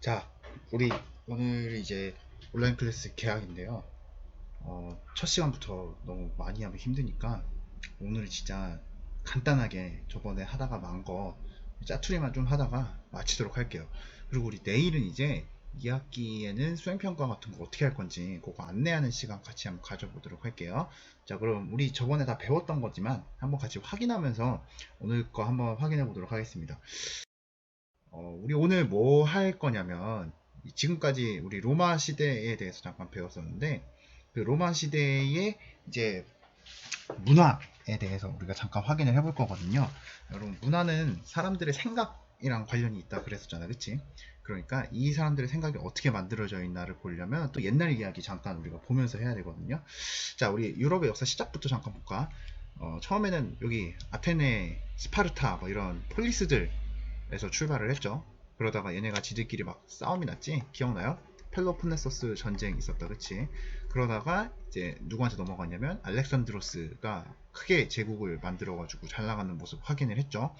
자, 우리 오늘 이제 온라인 클래스 개학인데요. 어, 첫 시간부터 너무 많이 하면 힘드니까 오늘 진짜 간단하게 저번에 하다가 만 거 짜투리만 좀 하다가 마치도록 할게요. 그리고 우리 내일은 이제 2학기에는 수행평가 같은 거 어떻게 할 건지 그거 안내하는 시간 같이 한번 가져보도록 할게요. 자, 그럼 우리 저번에 다 배웠던 거지만 한번 같이 확인하면서 오늘 거 한번 확인해 보도록 하겠습니다. 어, 우리 오늘 뭐 할 거냐면 지금까지 우리 로마 시대에 대해서 잠깐 배웠었는데 그 로마 시대의 이제 문화에 대해서 우리가 잠깐 확인을 해볼 거거든요. 여러분 문화는 사람들의 생각이랑 관련이 있다 그랬었잖아, 그치? 그러니까 이 사람들의 생각이 어떻게 만들어져 있나를 보려면 또 옛날 이야기 잠깐 우리가 보면서 해야 되거든요. 자, 우리 유럽의 역사 시작부터 잠깐 볼까? 어, 처음에는 여기 아테네, 스파르타 뭐 이런 폴리스들 에서 출발을 했죠. 그러다가 얘네가 지들끼리 막 싸움이 났지? 기억나요? 펠로폰네소스 전쟁 있었다, 그치? 그러다가 이제 누구한테 넘어갔냐면 알렉산드로스가 크게 제국을 만들어가지고 잘 나가는 모습 확인을 했죠.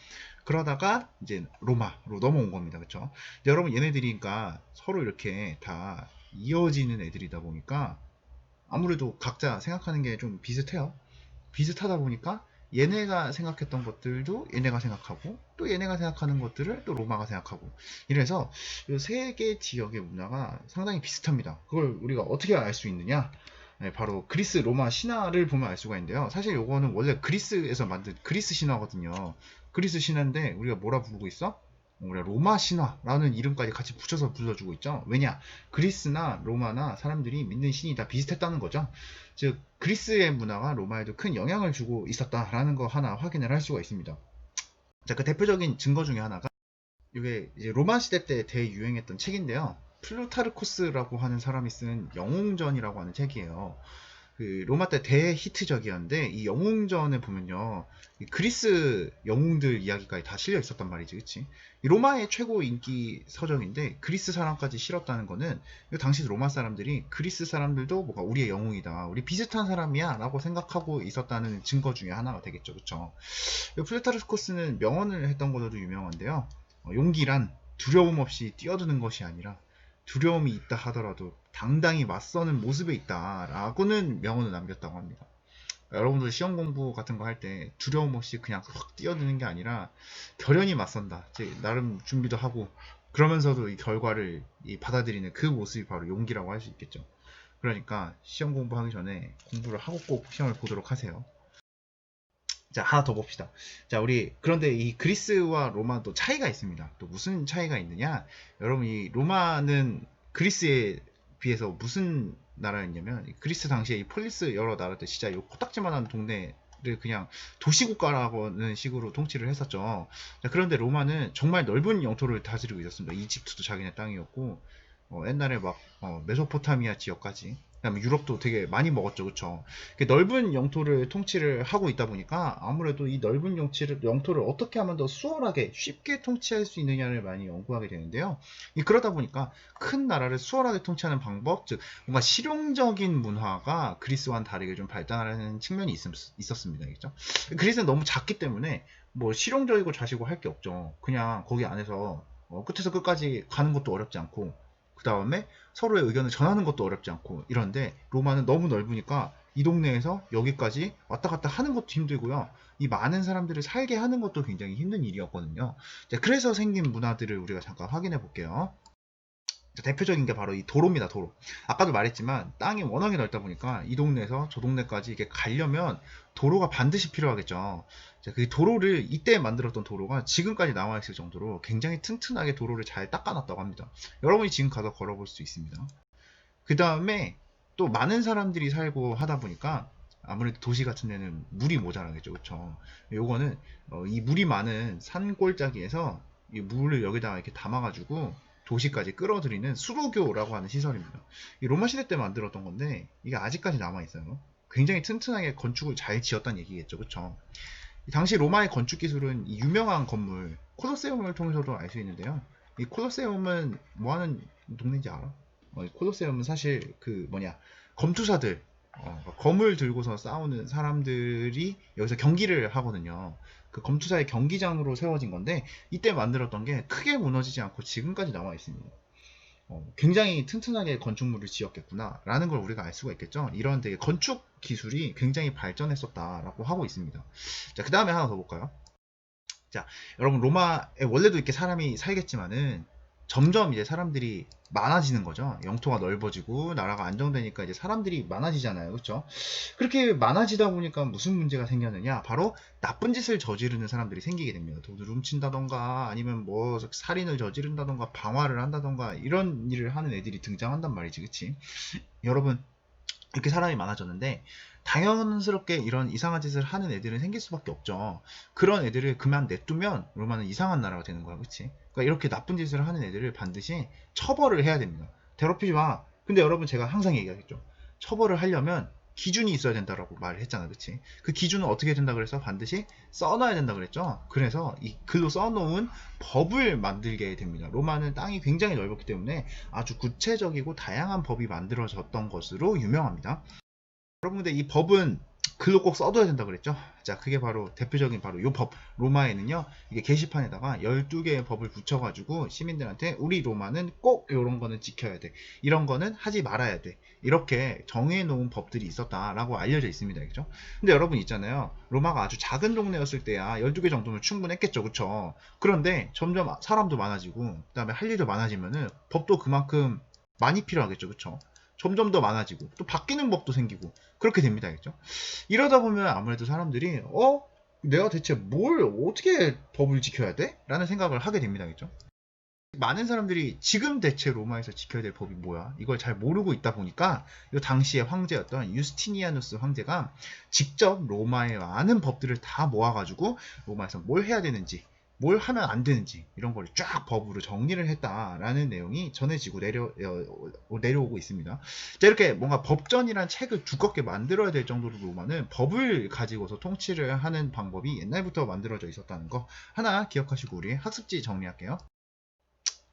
그러다가 이제 로마로 넘어온 겁니다, 그쵸? 근데 여러분 얘네들이니까 서로 이렇게 다 이어지는 애들이다 보니까 아무래도 각자 생각하는 게 좀 비슷해요. 비슷하다 보니까 얘네가 생각했던 것들도 얘네가 생각하고 또 얘네가 생각하는 것들을 또 로마가 생각하고 이래서 이 세 개 지역의 문화가 상당히 비슷합니다. 그걸 우리가 어떻게 알 수 있느냐? 네, 바로 그리스 로마 신화를 보면 알 수가 있는데요. 사실 요거는 원래 그리스에서 만든 그리스 신화거든요. 그리스 신화인데 우리가 뭐라 부르고 있어? 우리가 로마 신화라는 이름까지 같이 붙여서 불러주고 있죠. 왜냐? 그리스나 로마나 사람들이 믿는 신이 다 비슷했다는 거죠. 즉 그리스의 문화가 로마에도 큰 영향을 주고 있었다라는 거 하나 확인을 할 수가 있습니다. 자, 그 대표적인 증거 중에 하나가 이게 이제 로마 시대 때 대유행했던 책인데요. 플루타르코스라고 하는 사람이 쓴 영웅전이라고 하는 책이에요. 그 로마 때 대히트적이었는데 이 영웅전에 보면요 이 그리스 영웅들 이야기까지 다 실려 있었단 말이지 그치? 이 로마의 최고 인기 서적인데 그리스 사람까지 실었다는 거는 이 당시 로마 사람들이 그리스 사람들도 뭔가 우리의 영웅이다 우리 비슷한 사람이야 라고 생각하고 있었다는 증거 중에 하나가 되겠죠 그쵸? 이 플루타르코스는 명언을 했던 걸로도 유명한데요. 어, 용기란 두려움 없이 뛰어드는 것이 아니라 두려움이 있다 하더라도 당당히 맞서는 모습에 있다라고는 명언을 남겼다고 합니다. 여러분들 시험 공부 같은 거 할 때 두려움 없이 그냥 확 뛰어드는 게 아니라 결연히 맞선다. 나름 준비도 하고 그러면서도 이 결과를 이 받아들이는 그 모습이 바로 용기라고 할 수 있겠죠. 그러니까 시험 공부하기 전에 공부를 하고 꼭 시험을 보도록 하세요. 자, 하나 더 봅시다. 자, 우리, 그런데 이 그리스와 로마는 또 차이가 있습니다. 또 무슨 차이가 있느냐? 여러분, 이 로마는 그리스에 비해서 무슨 나라였냐면, 그리스 당시에 이 폴리스 여러 나라들 진짜 이 코딱지만한 동네를 그냥 도시국가라고는 식으로 통치를 했었죠. 자, 그런데 로마는 정말 넓은 영토를 다스리고 있었습니다. 이집트도 자기네 땅이었고, 어, 옛날에 막, 어, 메소포타미아 지역까지 그다음에 유럽도 되게 많이 먹었죠, 그렇죠? 넓은 영토를 통치를 하고 있다 보니까 아무래도 이 넓은 영치를, 영토를 어떻게 하면 더 수월하게 쉽게 통치할 수 있느냐를 많이 연구하게 되는데요. 그러다 보니까 큰 나라를 수월하게 통치하는 방법, 즉 뭔가 실용적인 문화가 그리스와는 다르게 좀 발달하는 측면이 있, 있었습니다, 그렇죠? 그리스는 너무 작기 때문에 뭐 실용적이고 자시고 할 게 없죠. 그냥 거기 안에서 어, 끝에서 끝까지 가는 것도 어렵지 않고 그 다음에 서로의 의견을 전하는 것도 어렵지 않고 이런데 로마는 너무 넓으니까 이 동네에서 여기까지 왔다 갔다 하는 것도 힘들고요. 이 많은 사람들을 살게 하는 것도 굉장히 힘든 일이었거든요. 그래서 생긴 문화들을 우리가 잠깐 확인해 볼게요. 대표적인 게 바로 이 도로입니다, 도로. 아까도 말했지만 땅이 워낙에 넓다 보니까 이 동네에서 저 동네까지 이게 가려면 도로가 반드시 필요하겠죠. 그 도로를 이때 만들었던 도로가 지금까지 남아 있을 정도로 굉장히 튼튼하게 도로를 잘 닦아놨다고 합니다. 여러분이 지금 가서 걸어볼 수 있습니다. 그 다음에 또 많은 사람들이 살고 하다 보니까 아무래도 도시 같은 데는 물이 모자라겠죠. 그쵸? 요거는 어, 이 물이 많은 산골짜기에서 이 물을 여기다가 이렇게 담아가지고 도시까지 끌어들이는 수로교라고 하는 시설입니다. 이 로마 시대 때 만들었던 건데 이게 아직까지 남아 있어요. 굉장히 튼튼하게 건축을 잘 지었다는 얘기겠죠. 그쵸? 당시 로마의 건축 기술은 유명한 건물 콜로세움을 통해서도 알 수 있는데요. 이 콜로세움은 뭐 하는 동네인지 알아? 어, 콜로세움은 사실 그 뭐냐 검투사들 어, 검을 들고서 싸우는 사람들이 여기서 경기를 하거든요. 그 검투사의 경기장으로 세워진 건데 이때 만들었던 게 크게 무너지지 않고 지금까지 남아 있습니다. 어, 굉장히 튼튼하게 건축물을 지었겠구나라는 걸 우리가 알 수가 있겠죠. 이런 되게 건축 기술이 굉장히 발전했었다라고 하고 있습니다. 자, 그 다음에 하나 더 볼까요? 자, 여러분 로마에 원래도 이렇게 사람이 살겠지만은 점점 이제 사람들이 많아지는 거죠. 영토가 넓어지고 나라가 안정되니까 이제 사람들이 많아지잖아요. 그렇죠? 그렇게 많아지다 보니까 무슨 문제가 생겼느냐? 바로 나쁜 짓을 저지르는 사람들이 생기게 됩니다. 돈을 훔친다던가 아니면 뭐 살인을 저지른다던가 방화를 한다던가 이런 일을 하는 애들이 등장한단 말이지. 그치? 여러분 이렇게 사람이 많아졌는데 당연스럽게 이런 이상한 짓을 하는 애들은 생길 수밖에 없죠. 그런 애들을 그만 냅두면 로마는 이상한 나라가 되는 거야, 그치? 그러니까 이렇게 나쁜 짓을 하는 애들을 반드시 처벌을 해야 됩니다. 괴롭히지 마. 근데 여러분 제가 항상 얘기하겠죠. 처벌을 하려면 기준이 있어야 된다라고 말을 했잖아, 그치? 그 기준은 어떻게 된다 그래서 반드시 써놔야 된다 그랬죠. 그래서 이 글로 써놓은 법을 만들게 됩니다. 로마는 땅이 굉장히 넓었기 때문에 아주 구체적이고 다양한 법이 만들어졌던 것으로 유명합니다. 여러분 근데 이 법은 글로 꼭 써둬야 된다 그랬죠? 자, 그게 바로 대표적인 바로 요 법. 로마에는요, 이게 게시판에다가 12개의 법을 붙여가지고 시민들한테 우리 로마는 꼭 이런 거는 지켜야 돼. 이런 거는 하지 말아야 돼. 이렇게 정해놓은 법들이 있었다라고 알려져 있습니다. 그죠? 근데 여러분 있잖아요. 로마가 아주 작은 동네였을 때야 12개 정도면 충분했겠죠. 그쵸? 그런데 점점 사람도 많아지고, 그 다음에 할 일도 많아지면은 법도 그만큼 많이 필요하겠죠. 그쵸? 점점 더 많아지고 또 바뀌는 법도 생기고 그렇게 됩니다. 겠죠? 이러다 보면 아무래도 사람들이 어? 내가 대체 뭘 어떻게 법을 지켜야 돼? 라는 생각을 하게 됩니다. 겠죠? 많은 사람들이 지금 대체 로마에서 지켜야 될 법이 뭐야? 이걸 잘 모르고 있다 보니까 이 당시의 황제였던 유스티니아누스 황제가 직접 로마의 많은 법들을 다 모아가지고 로마에서 뭘 해야 되는지 뭘 하면 안 되는지 이런 걸 쫙 법으로 정리를 했다라는 내용이 전해지고 내려 어, 내려오고 있습니다. 자, 이렇게 뭔가 법전이란 책을 두껍게 만들어야 될 정도로 로마는 법을 가지고서 통치를 하는 방법이 옛날부터 만들어져 있었다는 거 하나 기억하시고 우리 학습지 정리할게요.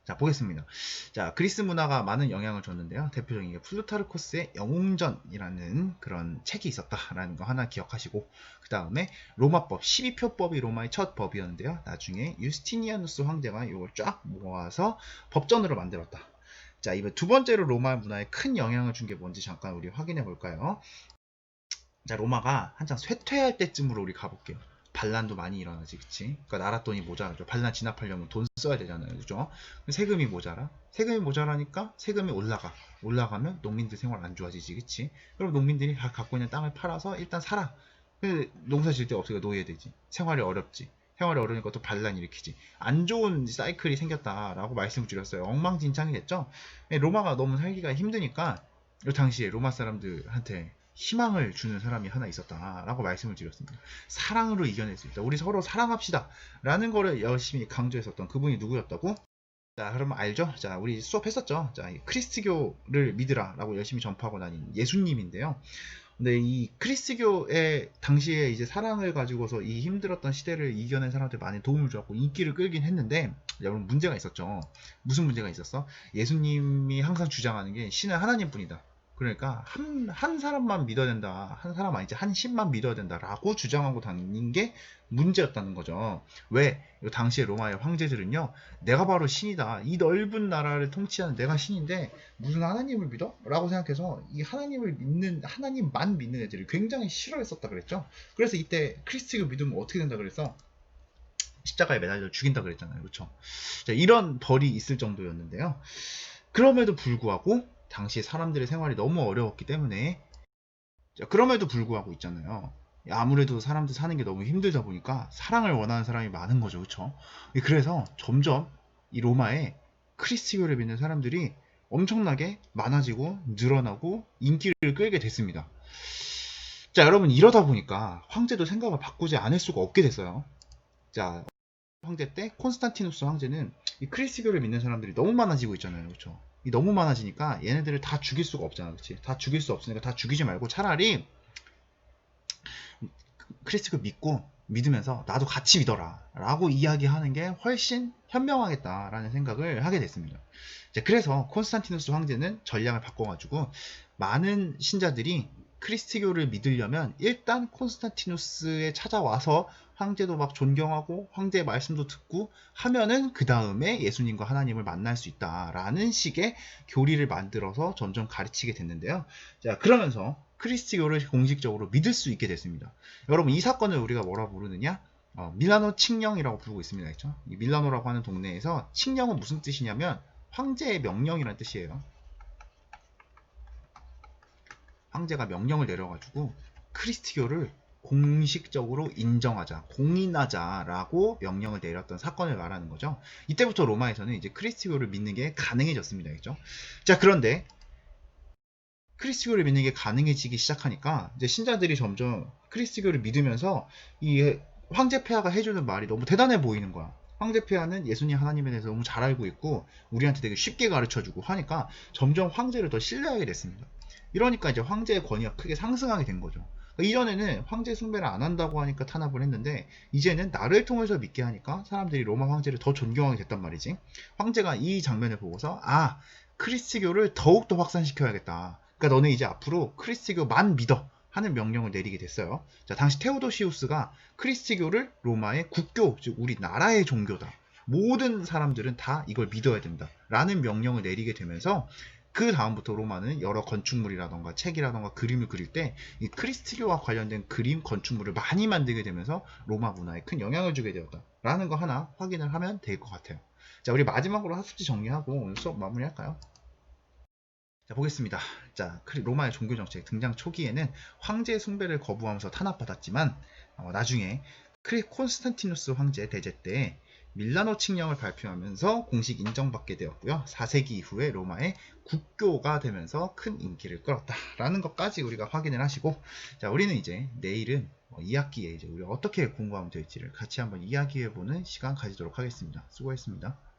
자, 보겠습니다. 자, 그리스 문화가 많은 영향을 줬는데요. 대표적인 게 플루타르코스의 영웅전이라는 그런 책이 있었다라는 거 하나 기억하시고, 그 다음에 로마법, 12표법이 로마의 첫 법이었는데요. 나중에 유스티니아누스 황제가 이걸 쫙 모아서 법전으로 만들었다. 자, 이번 두 번째로 로마 문화에 큰 영향을 준 게 뭔지 잠깐 우리 확인해 볼까요? 자, 로마가 한창 쇠퇴할 때쯤으로 우리 가볼게요. 반란도 많이 일어나지, 그치? 그러니까 나라 돈이 모자라죠. 반란 진압하려면 돈 써야 되잖아요, 그죠? 세금이 모자라. 세금이 모자라니까 세금이 올라가. 올라가면 농민들 생활 안 좋아지지, 그치? 그럼 농민들이 다 갖고 있는 땅을 팔아서 일단 살아. 근데 농사 질 데 없으니까 노예되지. 생활이 어렵지. 생활이 어려우니까 또 반란 일으키지. 안 좋은 사이클이 생겼다라고 말씀을 드렸어요. 엉망진창이 됐죠? 로마가 너무 살기가 힘드니까 이 당시에 로마 사람들한테 희망을 주는 사람이 하나 있었다라고 말씀을 드렸습니다. 사랑으로 이겨낼 수 있다. 우리 서로 사랑합시다. 라는 거를 열심히 강조했었던 그분이 누구였다고? 자, 그러면 알죠? 자, 우리 수업했었죠? 자, 크리스트교를 믿으라 라고 열심히 전파하고 다닌 예수님인데요. 근데 이 크리스교의 당시에 이제 사랑을 가지고서 이 힘들었던 시대를 이겨낸 사람들 많이 도움을 주었고 인기를 끌긴 했는데 여러분 문제가 있었죠. 무슨 문제가 있었어? 예수님이 항상 주장하는 게 신은 하나님뿐이다. 그러니까 한, 한 사람만 믿어야 된다. 한 사람 아니지. 한 신만 믿어야 된다라고 주장하고 다닌 게 문제였다는 거죠. 왜? 당시에 로마의 황제들은요. 내가 바로 신이다. 이 넓은 나라를 통치하는 내가 신인데 무슨 하나님을 믿어? 라고 생각해서 이 하나님을 믿는 하나님만 믿는 애들을 굉장히 싫어했었다 그랬죠. 그래서 이때 크리스티를 믿으면 어떻게 된다 그랬어? 십자가에 매달려 죽인다 그랬잖아요. 그렇죠? 이런 벌이 있을 정도였는데요. 그럼에도 불구하고 당시 사람들의 생활이 너무 어려웠기 때문에 그럼에도 불구하고 있잖아요. 아무래도 사람들 사는 게 너무 힘들다 보니까 사랑을 원하는 사람이 많은 거죠. 그렇죠? 그래서 점점 이 로마에 크리스티교를 믿는 사람들이 엄청나게 많아지고 늘어나고 인기를 끌게 됐습니다. 자, 여러분 이러다 보니까 황제도 생각을 바꾸지 않을 수가 없게 됐어요. 자, 황제 때 콘스탄티누스 황제는 이 크리스티교를 믿는 사람들이 너무 많아지고 있잖아요. 그렇죠? 너무 많아지니까 얘네들을 다 죽일 수가 없잖아. 그치? 다 죽일 수 없으니까 다 죽이지 말고 차라리 크리스티를 믿고 믿으면서 나도 같이 믿어라 라고 이야기하는 게 훨씬 현명하겠다라는 생각을 하게 됐습니다. 그래서 콘스탄티누스 황제는 전략을 바꿔가지고 많은 신자들이 크리스티교를 믿으려면 일단 콘스탄티누스에 찾아와서 황제도 막 존경하고 황제의 말씀도 듣고 하면은 그 다음에 예수님과 하나님을 만날 수 있다라는 식의 교리를 만들어서 점점 가르치게 됐는데요. 자 그러면서 크리스티교를 공식적으로 믿을 수 있게 됐습니다. 여러분 이 사건을 우리가 뭐라 부르느냐? 어, 밀라노 칙령이라고 부르고 있습니다. 이 밀라노라고 하는 동네에서 칙령은 무슨 뜻이냐면 황제의 명령이라는 뜻이에요. 황제가 명령을 내려가지고 크리스티교를 공식적으로 인정하자, 공인하자라고 명령을 내렸던 사건을 말하는 거죠. 이때부터 로마에서는 이제 크리스티교를 믿는 게 가능해졌습니다. 그죠? 자, 그런데 크리스티교를 믿는 게 가능해지기 시작하니까 이제 신자들이 점점 크리스티교를 믿으면서 이 황제 폐하가 해주는 말이 너무 대단해 보이는 거야. 황제 폐하는 예수님 하나님에 대해서 너무 잘 알고 있고 우리한테 되게 쉽게 가르쳐주고 하니까 점점 황제를 더 신뢰하게 됐습니다. 이러니까 이제 황제의 권위가 크게 상승하게 된 거죠. 이전에는 황제 숭배를 안 한다고 하니까 탄압을 했는데 이제는 나를 통해서 믿게 하니까 사람들이 로마 황제를 더 존경하게 됐단 말이지. 황제가 이 장면을 보고서 아 크리스티교를 더욱더 확산시켜야겠다. 그러니까 너네 이제 앞으로 크리스티교만 믿어 하는 명령을 내리게 됐어요. 자 당시 테오도시우스가 크리스티교를 로마의 국교 즉 우리 나라의 종교다. 모든 사람들은 다 이걸 믿어야 된다. 라는 명령을 내리게 되면서 그 다음부터 로마는 여러 건축물이라던가 책이라던가 그림을 그릴 때 이 크리스티교와 관련된 그림, 건축물을 많이 만들게 되면서 로마 문화에 큰 영향을 주게 되었다라는 거 하나 확인을 하면 될 것 같아요. 자, 우리 마지막으로 학습지 정리하고 오늘 수업 마무리할까요? 자, 보겠습니다. 자, 로마의 종교 정책 등장 초기에는 황제 숭배를 거부하면서 탄압받았지만 어, 나중에 크리 콘스탄티누스 황제 대제 때 밀라노 칙령을 발표하면서 공식 인정받게 되었고요. 4세기 이후에 로마의 국교가 되면서 큰 인기를 끌었다라는 것까지 우리가 확인을 하시고 자 우리는 이제 내일은 어, 2학기에 이제 우리가 어떻게 공부하면 될지를 같이 한번 이야기해 보는 시간 가지도록 하겠습니다. 수고했습니다.